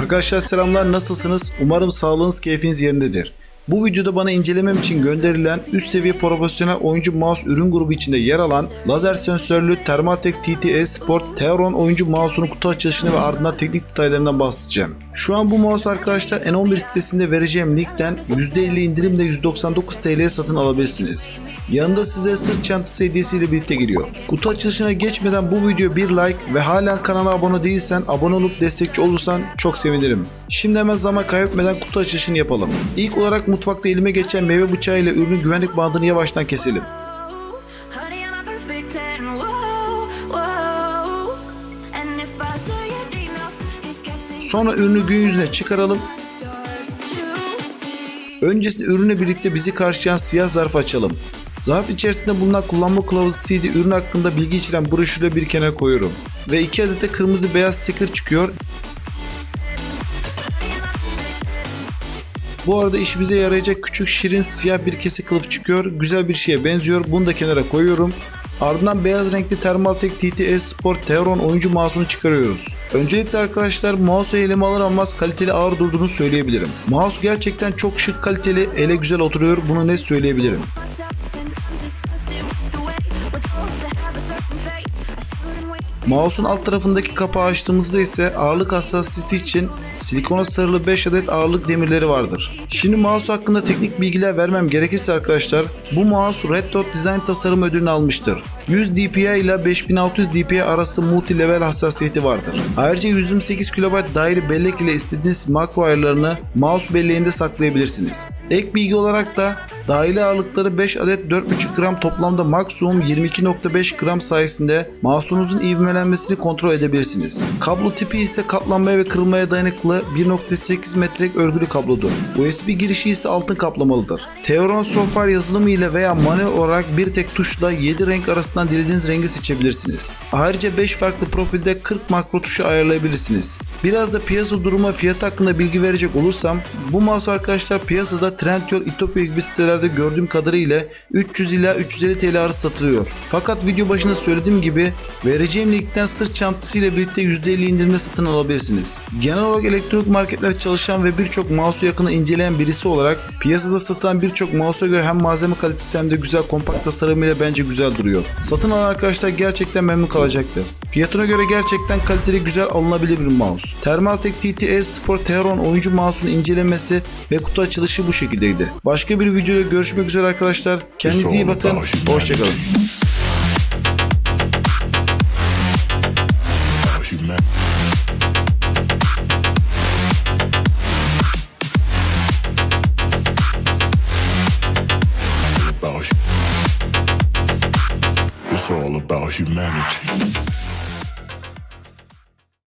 Arkadaşlar selamlar nasılsınız? Umarım sağlığınız keyfiniz yerindedir. Bu videoda bana incelemem için gönderilen üst seviye profesyonel oyuncu mouse ürün grubu içinde yer alan lazer sensörlü Thermaltake TT Sport Teoron oyuncu mouse'unun kutu açılışını ve ardından teknik detaylarından bahsedeceğim. Şu an bu mouse arkadaşlar N11 sitesinde vereceğim linkten %50 indirimle 199 TL'ye satın alabilirsiniz. Yanında size sırt çantası hediyesiyle birlikte geliyor. Kutu açılışına geçmeden bu video bir like ve hala kanala abone değilsen abone olup destekçi olursan çok sevinirim. Şimdi hemen zaman kaybetmeden kutu açılışını yapalım. İlk olarak mutfakta elime geçen meyve bıçağı ile ürünün güvenlik bandını yavaştan keselim. Sonra ürünü gün yüzüne çıkaralım. Öncesinde ürünle birlikte bizi karşılayan siyah zarfı açalım. Zarf içerisinde bulunan kullanma kılavuzu CD ürün hakkında bilgi içeren broşürle bir kenara koyuyorum. Ve iki adet de kırmızı beyaz sticker çıkıyor. Bu arada işimize yarayacak küçük şirin siyah bir kesik kılıf çıkıyor. Güzel bir şeye benziyor. Bunu da kenara koyuyorum. Ardından beyaz renkli Thermaltake TTS Sport Teoron oyuncu mouse'unu çıkarıyoruz. Öncelikle arkadaşlar mouse'u elime alır almaz kaliteli ağır durduğunu söyleyebilirim. Mouse gerçekten çok şık kaliteli, ele güzel oturuyor. Bunu net söyleyebilirim. Mouse'un alt tarafındaki kapağı açtığımızda ise ağırlık hassasiyeti için silikona sarılı 5 adet ağırlık demirleri vardır. Şimdi mouse hakkında teknik bilgiler vermem gerekirse arkadaşlar bu mouse Red Dot Design tasarım ödülünü almıştır. 100 dpi ile 5600 dpi arası multi level hassasiyeti vardır. Ayrıca 128 KB dahili bellek ile istediğiniz makro ayarlarını mouse belleğinde saklayabilirsiniz. Ek bilgi olarak da dahili ağırlıkları 5 adet 4,5 gram toplamda maksimum 22.5 gram sayesinde mouse'unuzun ivmelenmesini kontrol edebilirsiniz. Kablo tipi ise katlanmaya ve kırılmaya dayanıklı 1.8 metrelik örgülü kablodur. USB girişi ise altın kaplamalıdır. Teoron Sofar yazılımı ile veya manuel olarak bir tek tuşla 7 renk arasından dilediğiniz rengi seçebilirsiniz. Ayrıca 5 farklı profilde 40 makro tuşu ayarlayabilirsiniz. Biraz da piyasa durumu fiyatı hakkında bilgi verecek olursam bu mouse arkadaşlar piyasada Trendyol, Itopya gibi sitelerde gördüğüm kadarıyla 300 ila 350 TL arası satılıyor. Fakat video başında söylediğim gibi vereceğim linkten sırt çantası ile birlikte %50 indirimle satın alabilirsiniz. Genel olarak elektronik marketlerde çalışan ve birçok mouse'u yakını inceleyen birisi olarak piyasada satılan birçok mouse'a göre hem malzeme kalitesi hem de güzel kompakt tasarımıyla bence güzel duruyor. Satın alan arkadaşlar gerçekten memnun kalacaktır. Fiyatına göre gerçekten kaliteli güzel alınabilir bir mouse. Thermaltake TTS Sport Teoron oyuncu mouse'un incelemesi ve kutu açılışı bu şekildeydi. Başka bir videoda görüşmek üzere arkadaşlar. Kendinize iyi bakın. Hoşçakalın. All about humanity.